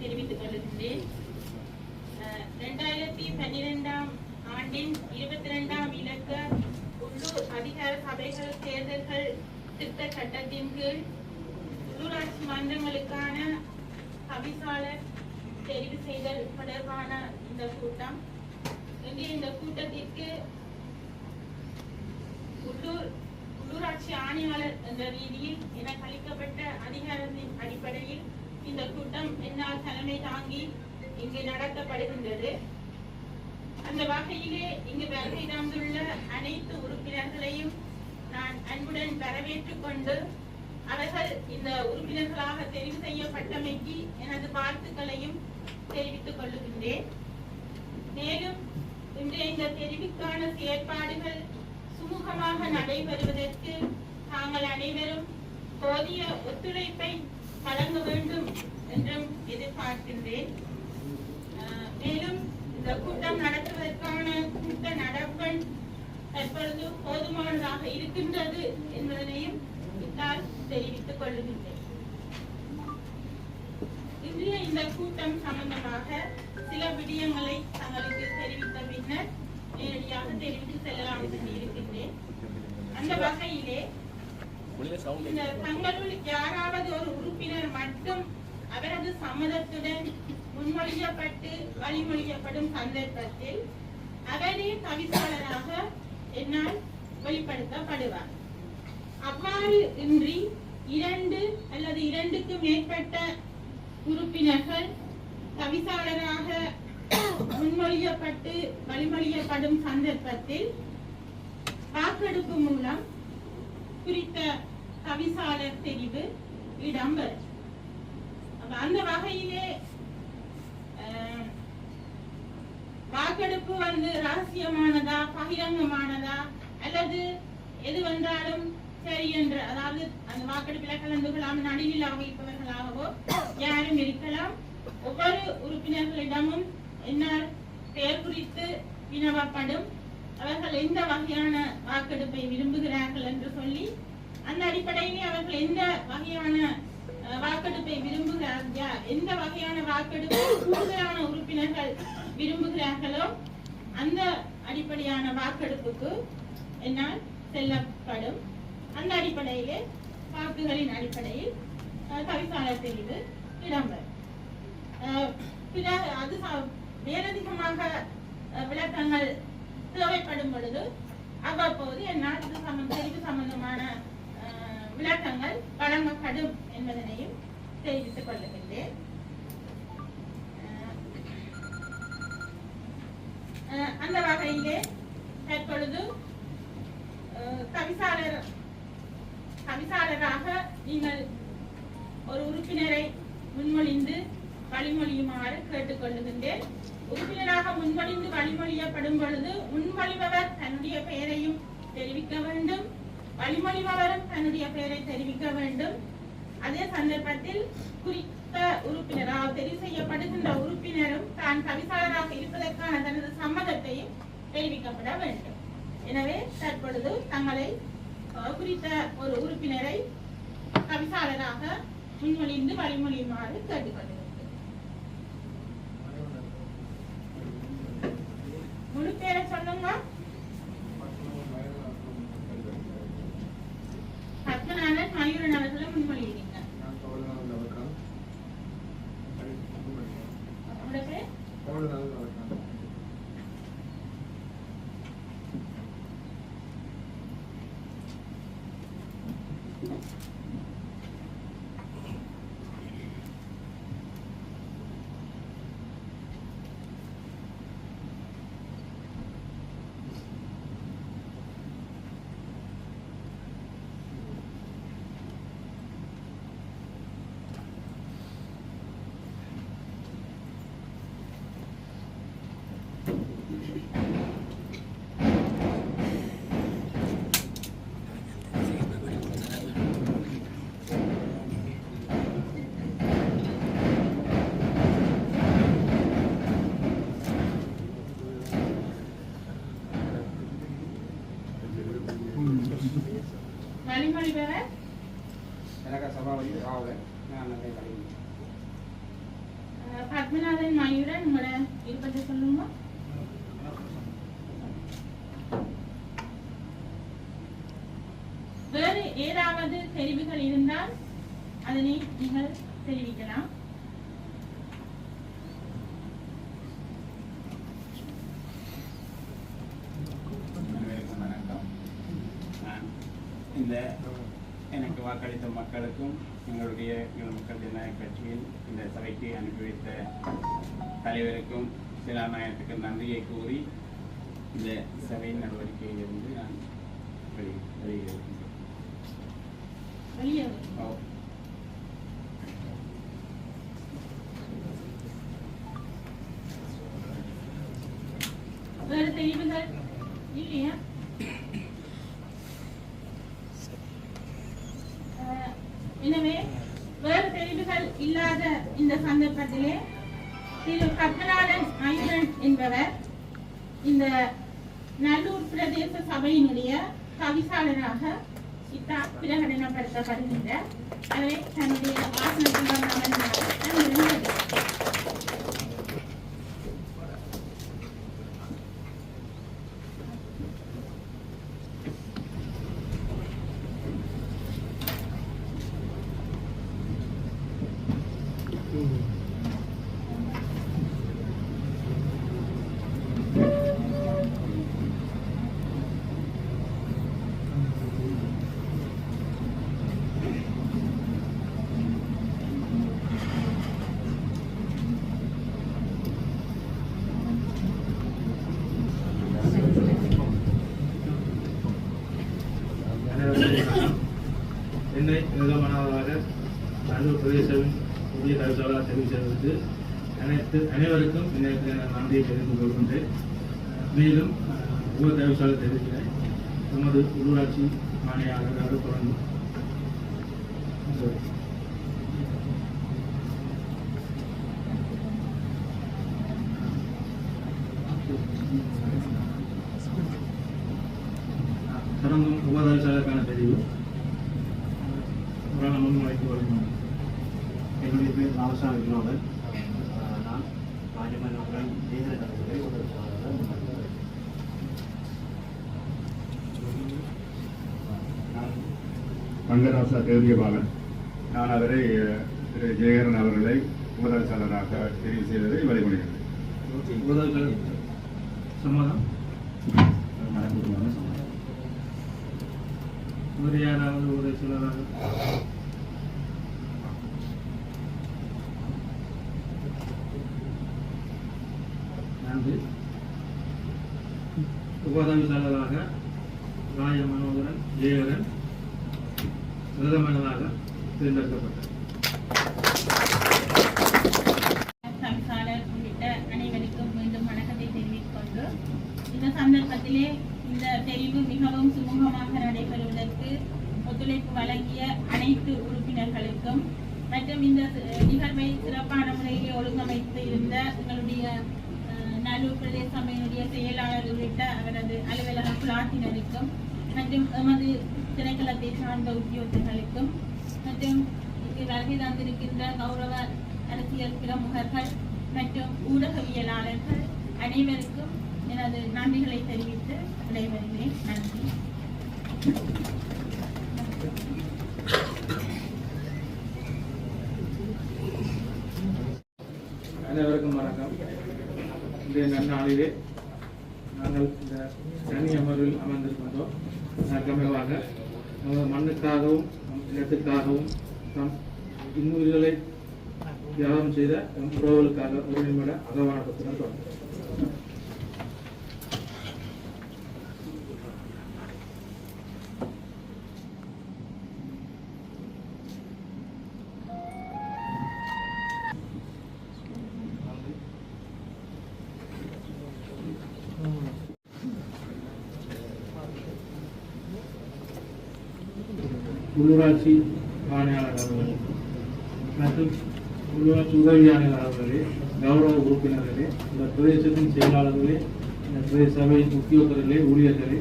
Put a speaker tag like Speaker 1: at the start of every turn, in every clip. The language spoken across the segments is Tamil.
Speaker 1: தெரிவித்துக் கொள்கின்றேன் இரண்டாயிரத்தி பன்னிரெண்டாம் ஆண்டின் இருபத்தி ரெண்டாம் இலக்க உள்ளூர் அதிகார சபைகள் தேர்தல்கள் திட்ட சட்டத்தின் கீழ் உள்ளூராட்சி மன்றங்களுக்கான தவிசாளர் தெரிவு செய்தல் தொடர்பான இந்த கூட்டம். இங்கே இந்த கூட்டத்திற்கு உள்ளூர் உள்ளூராட்சி ஆணையாளர் என்ற ரீதியில் எனக்கு அளிக்கப்பட்ட அதிகாரத்தின் அடிப்படையில் இந்த கூட்டம் என்னால் தலைமை தாங்கி இங்கு நடத்தப்படுகின்றது. அந்த வகையிலே இங்கு வருகை தந்துள்ள அனைத்து உறுப்பினர்களையும் நான் அன்புடன் வரவேற்றுக் கொண்டு அவர்கள் இந்த உறுப்பினர்களாக தெரிவு செய்யப்பட்டமைக்கு எனது வாழ்த்துக்களையும் தெரிவித்துக் கொள்ளுகின்றேன். மேலும் இன்றைய இந்த தெரிவுக்கான செயற்பாடுகள் சுமூகமாக நடைபெறுவதற்கு தாங்கள் அனைவரும் போதிய ஒத்துழைப்பை வழங்க வேண்டும் என்றும் எதிர்பார்க்கின்றேன். மேலும் இந்த கூட்டம் நடத்துவதற்கான கூட்ட நடப்பெண் தற்பொழுது போதுமானதாக இருக்கின்றது என்பதனையும் இத்தால் தெரிவித்துக் கொள்ளுகின்றேன் இன்றைய இந்த கூட்டம் சம்பந்தமாக சில விடயங்களை தங்களுக்கு தெரிவித்த பின்னர் நேரடியாக தெரிவித்து செல்லலாம் என்று இருக்கின்றேன் அந்த வகையிலே தங்களுள் யாராவது ஒரு உறுப்பினர் மட்டும் அவரது சம்மதத்துடன் முன்மொழியப்பட்டு வழிமொழியப்படும் சந்தர்ப்பத்தில் அவரே தவிசாளராக என்னால் வெளிப்படுத்தப்படுவார். அவ்வாறு இன்றி இரண்டு அல்லது இரண்டுக்கு மேற்பட்ட உறுப்பினர்கள் தவிசாளராக முன்மொழியப்பட்டு வழிமொழியப்படும் சந்தர்ப்பத்தில் வாக்கெடுப்பு மூலம் குறித்த தவிசாளர் தெரிவு இடம்பெறும் அந்த வகையிலே வாக்கெடுப்பு வந்து ரகசியமானதா பகிரங்கமானதா அல்லது எது வந்தாலும் சரி என்று அதாவது அந்த வாக்கெடுப்பில் கலந்து கொள்ளாமல் நடுவில் வகிப்பவர்களாகவோ யாரும் இருக்கலாம். ஒவ்வொரு உறுப்பினர்களிடமும் என்னால் பெயர் குறித்து வினவப்படும். அவர்கள் எந்த வகையான வாக்கெடுப்பை விரும்புகிறார்கள் என்று சொல்லி அந்த அடிப்படையிலே அவர்கள் எந்த வகையான வாக்கெடுப்பை விரும்புகிறார்கள்? எந்த வகையான வாக்கெடுப்பை கூடுதலான உறுப்பினர்கள் விரும்புகிறார்களோ அந்த அடிப்படையான வாக்கெடுப்புக்கு என்னால் செல்லப்படும். அந்த அடிப்படையிலே வாக்குகளின் அடிப்படையில் அஹ், தவிசாளர் தெரிவு இடம்பெறும். அஹ், பிறகு அது மேலதிகமாக அஹ், விளக்கங்கள் தேவைப்படும் பொழுது அவ்வப்போது என்னால் இது சம்பந்த தெரிவு சம்பந்தமான வழங்கப்படும் என்பதனையும் தெரிவித்துக் கொள்ளுகின்றேன். அந்த வகையிலே தற்பொழுது தவிசாளர் தவிசாளராக நீங்கள் ஒரு உறுப்பினரை முன்மொழிந்து வழிமொழியுமாறு கேட்டுக்கொள்ளுகின்றேன் உறுப்பினராக முன்மொழிந்து வழிமொழியப்படும் பொழுது முன்மொழிபவர் தன்னுடைய பெயரையும் தெரிவிக்க வேண்டும். வழிமொழிபவரும் தன்னுடைய பெயரை தெரிவிக்க வேண்டும். அதே சந்தர்ப்பத்தில் குறித்த உறுப்பினராக தெரிவு செய்யப்படுகின்ற உறுப்பினரும் தான் தவிசாளராக இருப்பதற்கான தனது சம்மதத்தையும் தெரிவிக்கப்பட வேண்டும். எனவே தற்பொழுது தங்களை குறித்த ஒரு உறுப்பினரை தவிசாளராக முன்மொழிந்து வழிமொழியுமாறு கேட்டுக்கொள்கிறேன். முழு பேரை சொல்லுங்க பத்மநாதன் மயூரன் அவர்களை முன்மொழிகிறீங்க உங்களோட பேர் வழிமொழிபவர்
Speaker 2: எனக்கு சபாபதி ராவலன் நான்
Speaker 1: அஹ், அஹ், பத்மநாதன் மயூரன் உங்களோட விருப்பத்தை சொல்லுங்க வேறு ஏதாவது தெரிவுகள் இருந்தால் அதனை நீங்கள் தெரிவிக்கலாம்
Speaker 2: அனைவருக்கும் வணக்கம் நான் இந்த எனக்கு வாக்களித்த மக்களுக்கும் எங்களுடைய எங்கள் மக்கள் ஜனநாயக கட்சியின் இந்த சபைக்கு அனுப்பி வைத்த தலைவருக்கும் சிலாநாயகத்துக்கு நன்றியை கூறி இந்த சபையின் நடவடிக்கையிலிருந்து நான் வெளி வெளியேறுகின்றேன்
Speaker 1: வெளியே
Speaker 2: ஓ.
Speaker 1: வேறு தெரிவுகள் இல்லையா அஹ், எனவே வேறு தெரிவுகள் இல்லாத இந்த சந்தர்ப்பத்திலே திரு பத்மநாதன் ஐயன் என்பவர் இந்த நல்லூர் பிரதேச சபையினுடைய தவிசாளராக இத்தா பிரகடனப்படுத்தப்படுகின்றார். எனவே தன்னுடைய ஆசனத்தில் அமர்ந்தார் சென்னை
Speaker 3: என்னை நிலமனதாக நல்லூர் பிரதேசவின் புதிய தகவலாக தெரிவித்ததற்கு அனைத்து அனைவருக்கும் நன்றியை தெரிவித்துக் கொள்கின்றேன். மேலும் உப தகவலாளர் தெரிவிக்கிறேன். நமது உள்ளூராட்சி ஆணையாளர் தொடர்ந்து. தொடங்கும் உபதவிசாளருக்கான தெரிவு. ஒரு நாள் முன்வைத்து வருகிறோம்
Speaker 4: என்னுடைய பேர் ராமசாமி வினோதன். நான் ராஜமன்றத்துடன் தேசிய முன்வைக்கிறேன்.
Speaker 5: நான் ரங்கராசா தேவியபாலன் நான் அவரை திரு ஜெயகரன் அவர்களை உபதவிசாளராக தெரிவு செய்ததை வழிபடுகிறேன்.
Speaker 3: சம்மதம்? வேறு யாராவது உதவிசாளராக நன்றி உபதவிசாளராக ராய மனோகரன் ஜெயகரன் பிரதமனதாக தேர்ந்தெடுக்கப்பட்டார்.
Speaker 1: அனைவருக்கும் மீண்டும் வணக்கத்தை தெரிவித்துக் கொண்டு இந்த சந்தர்ப்பத்திலே இந்த தெரிவு மிகவும் சுமூகமாக நடைபெறுவதற்கு ஒத்துழைப்பு வழங்கிய அனைத்து உறுப்பினர்களுக்கும் மற்றும் இந்த நிகழ்வை சிறப்பான முறையிலே ஒழுங்கமைத்து இருந்த எங்களுடைய அஹ், பிரதேச சபையினுடைய செயலாளர் உள்ளிட்ட அவரது அலுவலக குழாத்தினருக்கும் மற்றும் எமது திணைக்களத்தை சார்ந்த உத்தியோகர்களுக்கும் மற்றும் இங்கு வருகை தந்திருக்கின்ற கௌரவ அரசியல் பிரமுகர்கள் மற்றும் ஊடகவியலாளர்கள் அனைவருக்கும் எனது நன்றிகளை தெரிவித்து விடைபெறுகிறேன். நன்றி
Speaker 3: அனைவருக்கும் வணக்கம் நாளிலே நாங்கள் இந்த தனி அமர்வில் அமர்ந்திருக்கின்றோம். கமைவாக நமது மண்ணுக்காகவும் நம் இனத்துக்காகவும் நம் இன்னுயிர்களை தியாகம் செய்த நம் உறவுகளுக்காக ஒரு நிமிட அகவானத்துடன் தொடங்கும் உள்ளூராட்சி ஆணையாளர் அவர்களே மற்றும் உள்ளூராட்சி உதவி ஆணையாளர் அவர்களே கௌரவ உறுப்பினர்களே இந்த பிரதேசத்தின் செயலாளர்களே இந்த பிரதேச சபையின் உத்தியோகர்களே ஊழியர்களே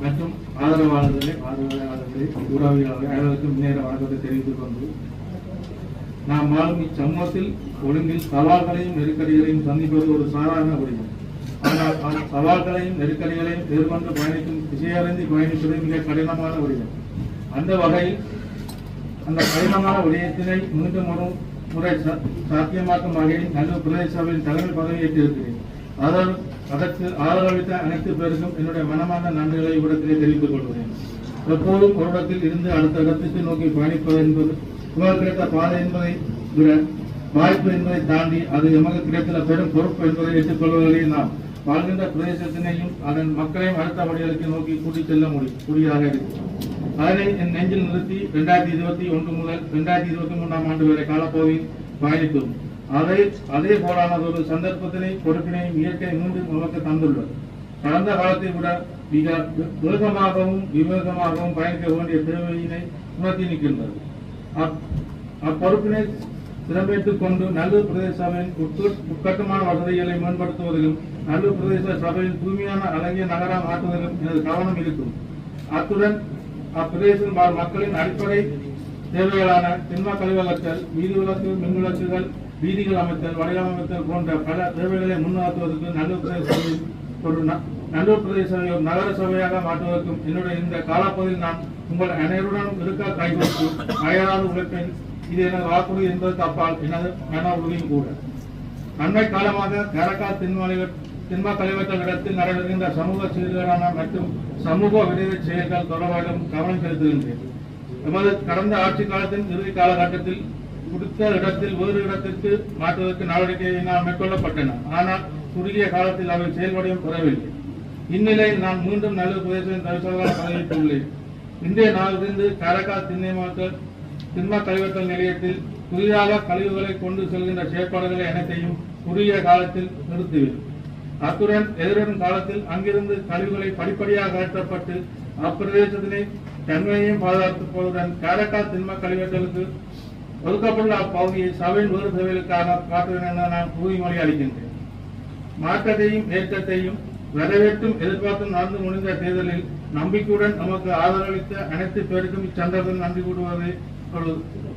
Speaker 3: மற்றும் ஆதரவாளர்களே ஆதரவாளர்களே உறவியாளர்களே அனைவருக்கும் நேர வணக்கத்தை தெரிவித்துக் கொண்டு நாம் வாழும் இச்சமூகத்தில் ஒழுங்கில் சவால்களையும் நெருக்கடிகளையும் சந்திப்பது ஒரு சாதாரண விடயம் ஆனால் அந்த சவால்களையும் நெருக்கடிகளையும் எதிர்கொண்டு பயணிக்கும் திசையறிந்து பயணிப்பது மிக கடினமான விடயம் அந்த வகையில் அந்த கடினமான விடயத்தினை மீண்டும் ஒரு முறை சாத்தியமாக்கும் வகையில் நல்ல பிரதேச சபையின் தலைமை பதவியேற்றிருக்கிறேன். அதன் அதற்கு ஆதரவளித்த அனைத்து பேருக்கும் என்னுடைய மனமான நன்றிகளை இவ்விடத்திலே தெரிவித்துக் கொள்கிறேன். எப்போதும் ஒரு இடத்தில் இருந்து அடுத்த இடத்துக்கு நோக்கி பயணிப்பது என்பது உமக்கு கிடைத்த பாதை என்பதை விட வாய்ப்பு என்பதை தாண்டி அது எமக்கு கிடைத்த பெரும் பொறுப்பு என்பதை ஏற்றுக்கொள்வதிலே நாம் வாழ்கின்ற பிரதேசத்தினையும் அதன் மக்களையும் அடுத்த வழிகளுக்கு நோக்கி கூட்டிச் செல்ல முடியும் கூடியதாக இருக்கும் அதனை என் நெஞ்சில் நிறுத்தி இரண்டாயிரத்தி இருபத்தி ஒன்று முதல் இரண்டாயிரத்தி இருபத்தி மூன்றாம் ஆண்டு வரை காலப்பகுதியில் பயணித்தோம் அதை அதே போலான ஒரு சந்தர்ப்பத்தினை பொறுப்பினையும் இயற்கை மீண்டும் நமக்கு தந்துள்ளது. கடந்த காலத்தை விட மிக வேகமாகவும் விவேகமாகவும் பயணிக்க வேண்டிய தேவையினை உணர்த்தி நிற்கின்றது. அப்பொறுப்பினை சிறப்பேற்றுக் கொண்டு நல்லூர் பிரதேச சபையின் உட்கட்டுமான வசதிகளை மேம்படுத்துவதிலும் நல்லூர் பிரதேச சபையின் தூய்மையான அழகிய நகரம் ஆற்றுவதிலும் எனது கவனம் இருக்கும். அத்துடன் அப்பிரதேசம் வாழ் மக்களின் அடிப்படை தேவைகளான திண்ம கழிவகத்தல் வீதி விளக்கு மின் விளக்குகள் வீதிகள் அமைத்தல் வடிவமைத்தல் போன்ற பல தேவைகளை முன்னிறுத்துவதற்கு நல்லூர் பிரதேச ஒரு நல்லூர் பிரதேச சபையை ஒரு நகர சபையாக மாற்றுவதற்கும் என்னுடைய இந்த காலப்பகுதியில் நான் உங்கள் அனைவருடன் இருக்க கைகொடுத்து அயராது உழைப்பேன். இது எனது வாக்குறுதி என்பது தப்பால் எனது மன உறுதியும் கூட. அண்மை காலமாக கரக்கா திண்மலை திண்ம கழிவற்றல் இடத்தில் நடைபெறுகின்ற சமூக சீர்கேடான மற்றும் சமூக விரைவு செயல்கள் தொடர்பாகவும் கவனம் செலுத்துகின்றேன். எமது கடந்த ஆட்சி காலத்தின் இறுதி காலகட்டத்தில் குறித்த இடத்தில் வேறு இடத்திற்கு மாற்றுவதற்கு நடவடிக்கைகள் மேற்கொள்ளப்பட்டன. ஆனால் குறுகிய காலத்தில் அவை செயல்படையும் பெறவில்லை இந்நிலையில் நான் மீண்டும் நல்ல பிரதேசம் தவிசாளர் பதவியேற்றுள்ளேன். இன்றைய நாளிலிருந்து காரைக்கால் திண்ணை மக்கள் திண்ம கழிவற்றல் நிலையத்தில் புதிதாக கழிவுகளை கொண்டு செல்கின்ற செயற்பாடுகளை அனைத்தையும் குறுகிய காலத்தில் நிறுத்துவேன். அத்துடன் எதிர்வரும் காலத்தில் அங்கிருந்து கழிவுகளை படிப்படியாக அகற்றப்பட்டு அப்பிரதேசத்தினை தன்மையையும் பாதுகாத்துப் போவதுடன் காரைக்கால் திண்ம கழிவுகளுக்கு ஒதுக்கப்பட்டுள்ள அப்பகுதியை சபையின் வேறு சேவைகளுக்காக காட்டுவேன் என நான் உறுதிமொழி அளிக்கின்றேன். மாற்றத்தையும் ஏற்றத்தையும் வரவேற்றும் எதிர்பார்த்தும் நடந்து முடிந்த தேர்தலில் நம்பிக்கையுடன் நமக்கு ஆதரவளித்த அனைத்து பேருக்கும் இச்சந்தர்ப்பம் நன்றி கூடுவது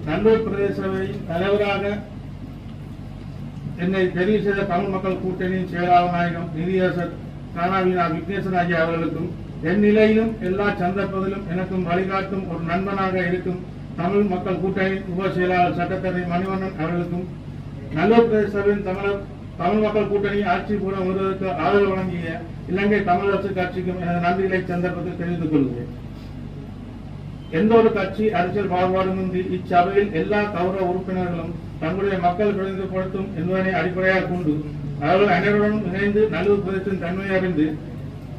Speaker 3: நண்பர் பிரதேச தலைவராக என்னை தெரிவு செய்த தமிழ் மக்கள் கூட்டணியின் செயலாளர் நிதியரசர் கானாவினா விக்னேசன் ஆகிய அவர்களுக்கும் என் நிலையிலும் எல்லா சந்தர்ப்பத்திலும் எனக்கும் வழிகாட்டும் ஒரு நண்பனாக இருக்கும் தமிழ் மக்கள் கூட்டணியின் உப செயலாளர் சட்டத்தரணி மணிவண்ணன் அவர்களுக்கும் நல்லூர் பிரதேச சபையின் தமிழர் தமிழ் மக்கள் கூட்டணி ஆட்சி கூட வருவதற்கு ஆதரவு வழங்கிய இலங்கை தமிழரசு கட்சிக்கும் எனது நன்றிகளை சந்தர்ப்பத்தில் தெரிவித்துக் கொள்கிறேன். எந்த ஒரு கட்சி அரசியல் பாகுபாடுமின்றி இச்சபையில் எல்லா கௌரவ உறுப்பினர்களும் தங்களுடைய மக்கள் பிரதிநிதிப்படுத்தும் என்பதனை அடிப்படையாக கொண்டு அவர்கள் அனைவருடன் இணைந்து நல்லூர் பிரதேசத்தின் தன்மையை அறிந்து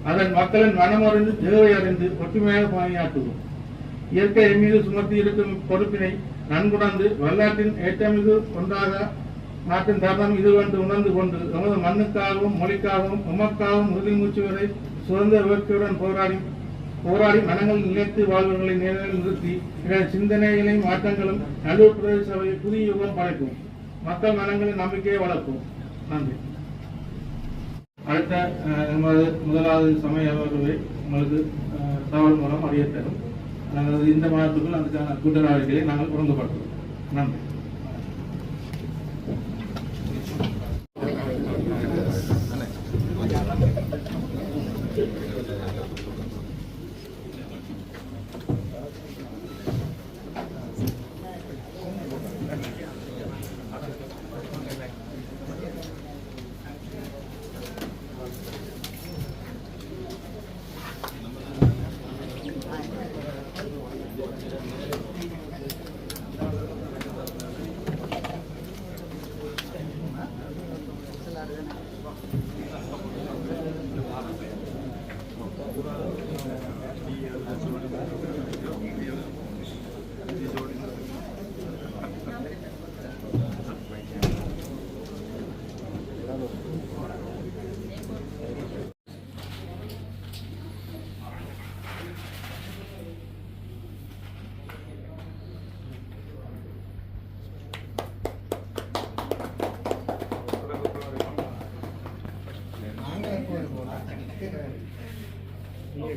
Speaker 3: அதன் மக்களின் மனம் அறிந்து தேவை அறிந்து ஒற்றுமையாக பணியாற்றுவோம். இயற்கை மீது சுமத்தி இருக்கும் பொறுப்பினை நன்குணர்ந்து வரலாற்றின் ஏற்றமிகு ஒன்றாக நாட்டின் தருணம் இதுவென்று உணர்ந்து கொண்டு எமது மண்ணுக்காகவும் மொழிக்காகவும் உமக்காகவும் உறுதி மூச்சு வரை சுதந்திர வேட்கையுடன் போராடி போராடி மனங்கள் நிலைத்து வாழ்வுகளை நிலையில் நிறுத்தி சிந்தனைகளையும் மாற்றங்களும் நல்லூர் பிரதேச சபையை புதிய யுகம் படைக்கும். மக்கள் மனங்களின் நம்பிக்கையை வளர்ப்போம் நன்றி. அடுத்த அஹ், எமது முதலாவது சமய அமர்வை உங்களுக்கு அஹ், தகவல் மூலம் அறிய தரும் இந்த மாதத்துக்குள் அதுக்கான கூட்ட நடவடிக்கைகளை நாங்கள் ஒழுங்குபடுத்துவோம். நன்றி.
Speaker 6: Gracias.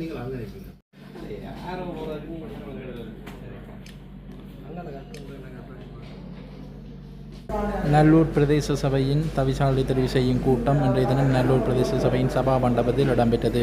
Speaker 4: நீங்கள் அங்கே
Speaker 6: நல்லூர் பிரதேச சபையின் தவிசாலை தெரிவு செய்யும் கூட்டம் இன்றைய தினம் நல்லூர் பிரதேச சபையின் சபா மண்டபத்தில் இடம்பெற்றது.